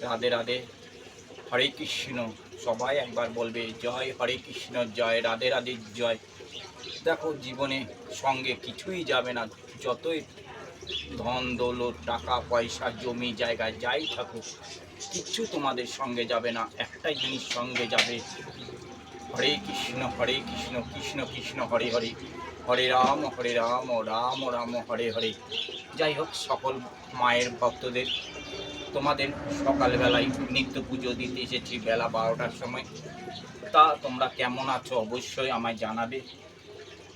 রাধে রাধে। হরে কৃষ্ণ, সবাই একবার বলবে জয়, হরে কৃষ্ণ, জয়, রাধে রাধে, জয়। দেখো জীবনে সঙ্গে কিছুই যাবে না, যতই ধন, দৌলত, টাকা, পয়সা, জমি জায়গায় যাই থাকুক, কিচ্ছু তোমাদের সঙ্গে যাবে না, একটাই জিনিস সঙ্গে যাবে। হরে কৃষ্ণ হরে কৃষ্ণ কৃষ্ণ কৃষ্ণ, হরে হরে। হরে রাম হরে রাম রাম রাম, হরে হরে। যাই হোক, সকল মায়ের ভক্তদের তোমাদের সকালবেলায় নিত্য পুজো দিতে এসেছি বেলা বারোটার সময়। তা তোমরা কেমন আছো অবশ্যই আমায় জানাবে।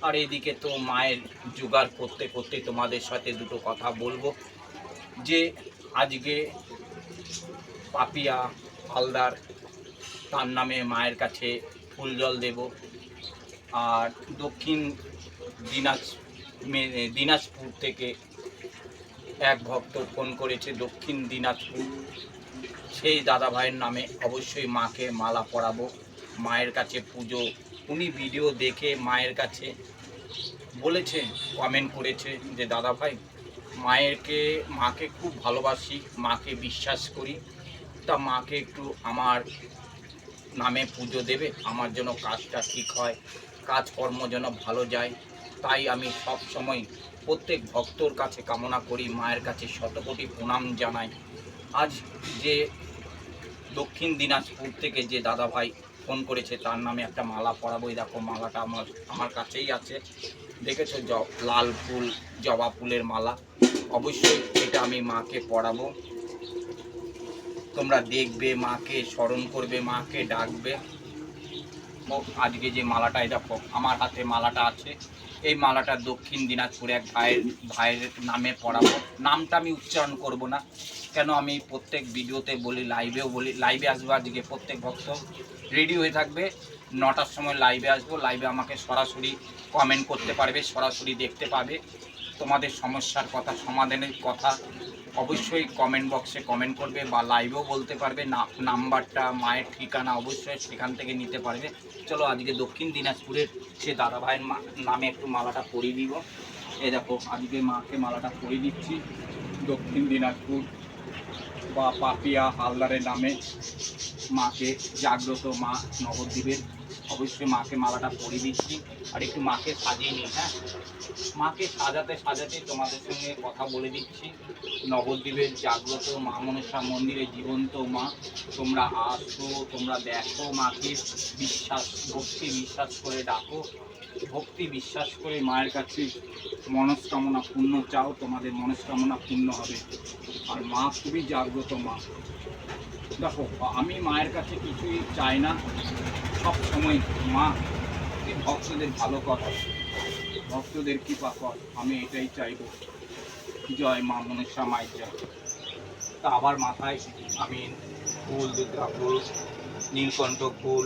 আর এদিকে তো মায়ের জোগাড় করতে করতে তোমাদের সাথে দুটো কথা বলব। যে আজকে পাপিয়া হালদার, তার নামে মায়ের কাছে ফুল জল দেব। আর দক্ষিণ দিনাজ দিনাজপুর থেকে এক ভক্ত ফোন করেছে দক্ষিণ দিনাজপুর। সেই দাদা ভাইয়ের নামে অবশ্যই মাকে মালা পরাবো, মায়ের কাছে পুজো। উনি ভিডিও দেখে মায়ের কাছে বলেছে কমেন্ট করেছে যে দাদা ভাই মায়েরকে, মাকে খুব ভালোবাসি, মাকে বিশ্বাস করি। তা মাকে একটু আমার নামে পুজো দেবে, আমার জন্য কাজটা ঠিক হয়, কাজকর্ম যেন ভালো যায়। তাই আমি সব সময় প্রত্যেক ভক্তর কাছে কামনা করি, মায়ের কাছে শতকোটি প্রণাম জানাই। আজ যে দক্ষিণ দিনাজপুর থেকে যে দাদা ভাই ফোন করেছে, তার নামে একটা মালা পরাবো। দেখো, মালাটা আমার আমার কাছেই আছে। দেখেছ, জ- লাল ফুল, জবা ফুলের মালা। অবশ্যই এটা আমি মাকে পরাবো। তোমরা দেখবে, মাকে স্মরণ করবে, মাকে ডাকবে। আজকে যে মালাটা দেখো, আমার হাতে মালাটা আছে। এই মালাটা দক্ষিণ দিনাজপুরে এক ভাইয়ের ভাইয়ের নামে পড়াবো। নামটা আমি উচ্চারণ করব না। কেন আমি প্রত্যেক ভিডিওতে বলি, লাইভেও বলি, লাইভে আসব আজকে প্রত্যেক ভক্ত রেডি হয়ে থাকবে। নটার সময় লাইভে আসব, লাইভে আমাকে সরাসরি কমেন্ট করতে পারবে, সরাসরি দেখতে পাবে। তোমাদের সমস্যার কথা, সমাধানের কথা অবশ্যই কমেন্ট বক্সে কমেন্ট করবে বা লাইভেও বলতে পারবে, না, নাম্বারটা, মায়ের ঠিকানা অবশ্যই সেখান থেকে নিতে পারবে। চলো আজকে দক্ষিণ দিনাজপুরের সে দাদা ভাইয়ের মা- নামে একটু মালাটা পরিয়ে দিব। এই দেখো, আজকে মাকে মালাটা পরিয়ে দিচ্ছি। দক্ষিণ দিনাজপুর বা পাপিয়া হালদারের নামে মাকে জাগ্রত মা নবদ্বীপের অবশ্যই মাকে মালাটা পরিয়ে দিচ্ছি আর একটু মাকে সাজিয়ে নিই হ্যাঁ? মাকে সাজাতে সাজাতে তোমাদের সঙ্গে কথা বলে দিচ্ছি। নবদ্বীপের জাগ্রত মা মনসা মন্দিরে জীবন্ত মা, তোমরা আসো, তোমরা দেখো মাকে, বিশ্বাস, ভক্তি বিশ্বাস করে ডাকো। ভক্তি বিশ্বাস করে মায়ের কাছে মনস্কামনা পূর্ণ চাও, তোমাদের মনস্কামনা পূর্ণ হবে। আর মা খুবই জাগ্রত মা। দেখো, আমি মায়ের কাছে কিছুই চাই না। সব সময় মা ভক্তদের ভালো কর ভক্তদের কৃপা কর, আমি এটাই চাইব। জয় মা মনসা মায়ের জয়। তা আবার মাথায় আমি ফুল দুর্গা ফুল, নীলকণ্ঠ ফুল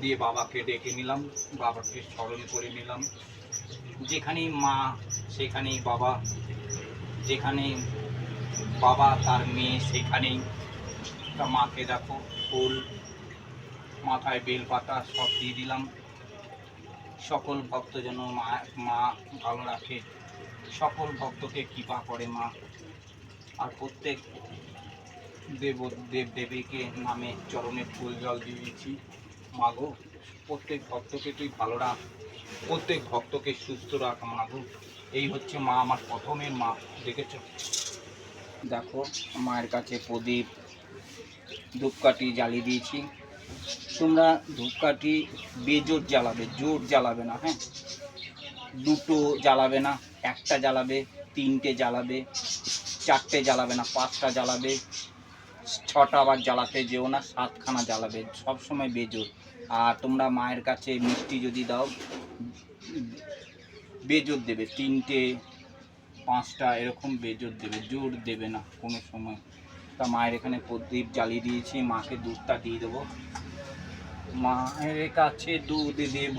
দিয়ে বাবাকে ডেকে নিলাম, বাবাকে স্মরণ করে নিলাম। যেখানেই মা, সেখানেই বাবা যেখানে বাবা তার মেয়ে, সেখানেই। তা মাকে দেখো, ফুল মাথায় বেলপাতা সব দিয়ে দিলাম। সকল ভক্ত যেন মা মা ভালো রাখে। সকল ভক্তকে কৃপা করে মা। আর প্রত্যেক দেব দেব দেবীকে নামে চরণে ফুল জল দিয়েছি। মাগো প্রত্যেক ভক্তকে তুই ভালো রাখ। প্রত্যেক ভক্তকে সুস্থ রাখ মাগো এই হচ্ছে মা, আমার প্রথমের মা, দেখেছ? দেখো, মায়ের কাছে প্রদীপ, ধূপকাঠি জ্বালিয়ে দিয়েছি। তোমরা ধূপকাঠি বেজোর জ্বালাবে জোর জ্বালাবে না হ্যাঁ? দুটো জ্বালাবে না, একটা জ্বালাবে, তিনটে জ্বালাবে, চারটে জ্বালাবে না, পাঁচটা জ্বালাবে, ছটা আবার জ্বালাতে যেও না, সাতখানা জ্বালাবে, সব সময় বেজোর আর তোমরা মায়ের কাছে মিষ্টি যদি দাও বেজোর দেবে, তিনটে, পাঁচটা এরকম বেজোর দেবে জোর দেবে না কোনো সময়। তা মায়ের এখানে প্রদীপ জ্বালিয়ে দিয়েছি, মাকে দুধটা দিয়ে দেবো। মায়ের কাছে দুধ দেব।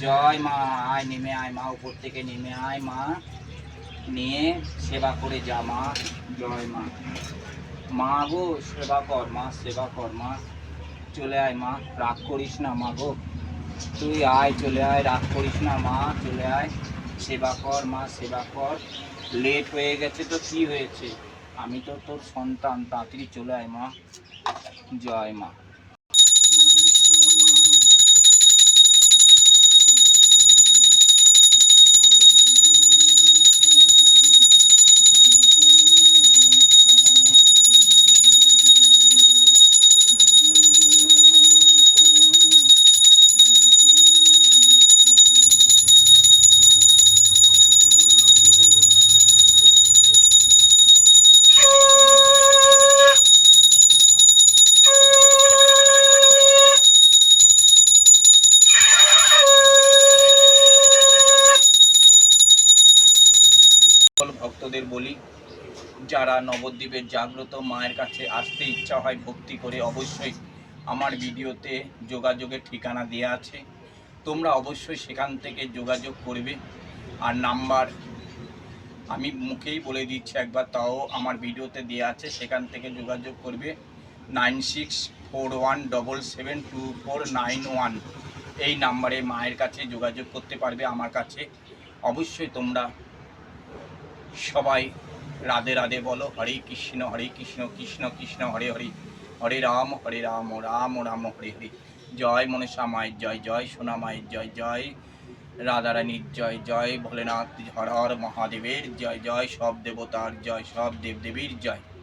জয় মা, আয় নেমে আয় মা, উপর থেকে নেমে আয় মা। নিয়ে সেবা করে যা মা, জয় মা। মা গো, সেবা কর মা, সেবা কর মা। চলে আয় মা, রাগ করিস না মা গো। তুই আয়, চলে আয়, রাগ করিস না মা, চলে আয়। সেবা কর মা, সেবা কর। লেট হয়ে গেছে তো কি হয়েছে? আমি তো তোর সন্তান, তাড়াতাড়ি চলে আয় মা। জয় মা। সকল ভক্তদের বলি, যারা নবদ্বীপের জাগ্রত মায়ের কাছে আসতে ইচ্ছা হয় ভক্তি করে অবশ্যই আমার ভিডিওতে যোগাযোগের ঠিকানা দেওয়া আছে। তোমরা অবশ্যই সেখান থেকে যোগাযোগ করবে। আর নাম্বার আমি মুখেই বলে দিচ্ছি একবার, তাও আমার ভিডিওতে দেওয়া আছে, সেখান থেকে যোগাযোগ করবে। Nine six four one double seven two four nine one এই নাম্বারে মায়ের কাছে যোগাযোগ করতে পারবে আমার কাছে। অবশ্যই তোমরা সবাই রাধে রাধে বলো, হরে কৃষ্ণ হরে কৃষ্ণ কৃষ্ণ কৃষ্ণ, হরে হরে। হরে রাম হরে রাম রাম রাম, হরে হরে। জয় মনসা মায়ের জয় জয় সোনা মায়ের জয় জয় রাধারানীর জয় জয় ভোলেনাথ হর হর মহাদেবের জয় জয় সব দেবতার জয়, সব দেবদেবীর জয়।